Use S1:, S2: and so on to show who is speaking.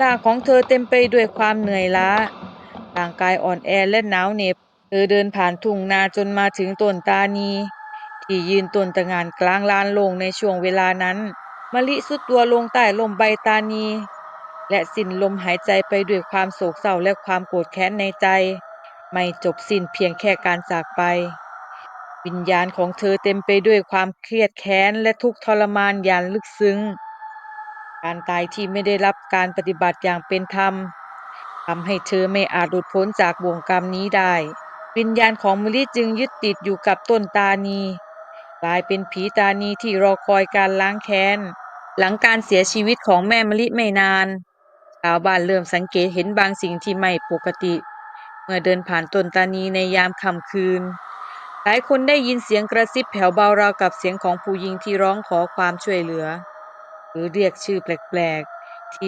S1: ร่าของเธอเต็มไปด้วยความเหนื่อยล้าร่างกายอ่อนแอและหนาวเหน็บ เธอเดินผ่านทุ่งนาจนมาถึงต้นตานี ที่ยืนต้นตะงานกลางลานโลงในช่วงเวลานั้นมะลิสุดตัวลงใต้ลมใบตานี และสิ้นลมหายใจไปด้วยความโศกเศร้าและความโกรธแค้นในใจ ไม่จบสิ้นเพียงแค่การจากไป วิญญาณของเธอเต็มไปด้วยความเครียดแค้นและทุกข์ทรมานอย่างลึกซึ้ง การตายที่ไม่ได้รับการปฏิบัติอย่างเป็นธรรมทำให้เธอไม่อาจหลุดพ้นจากบ่วงกรรมนี้ได้ วิญญาณของมะลิจึงยึดติดอยู่กับต้นตานีกลายเป็นผีตานีที่รอคอยการล้างแค้น หลังการเสียชีวิตของแม่มะลิไม่นานชาวบ้านเริ่มสังเกตเห็นบางสิ่งที่ไม่ปกติ เมื่อเดินผ่านต้นตานีในยามค่ำคืน หลายคนได้ยินเสียงกระซิบแผ่วเบาราวกับเสียงของผู้หญิงที่ร้องขอความช่วยเหลือ รือเรียกชื่อแปลกๆที่